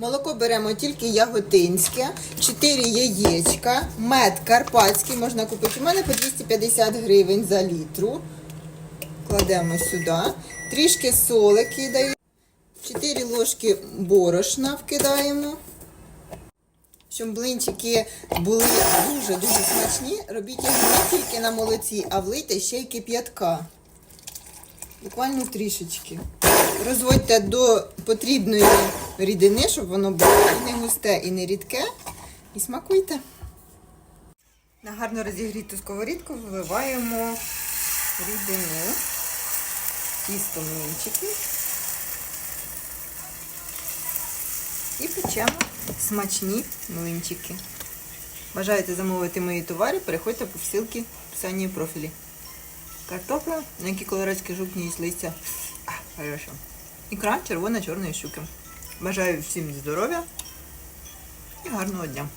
Молоко беремо тільки яготинське, 4 яєчка, мед карпатський можна купити. У мене по 250 гривень за літру. Кладемо сюди. Трішки соли кидаю. 4 ложки борошна вкидаємо. Щоб блинчики були дуже-дуже смачні, робіть їх не тільки на молоці, а влийте ще й кип'ятка. Буквально трішечки. Розводьте до потрібної рідини, щоб воно було не густе, і не рідке. І смакуйте. На гарно розігріту сковорідку вливаємо рідину, тісто млинчики. І печемо смачні млинчики. Бажаєте замовити мої товари, переходьте по ссылці в описанні профілі. Картопля, на якій колорадські жовтні із листя. А, хорошо. Ікра червона чорної щуки. Бажаю всім здоров'я і гарного дня.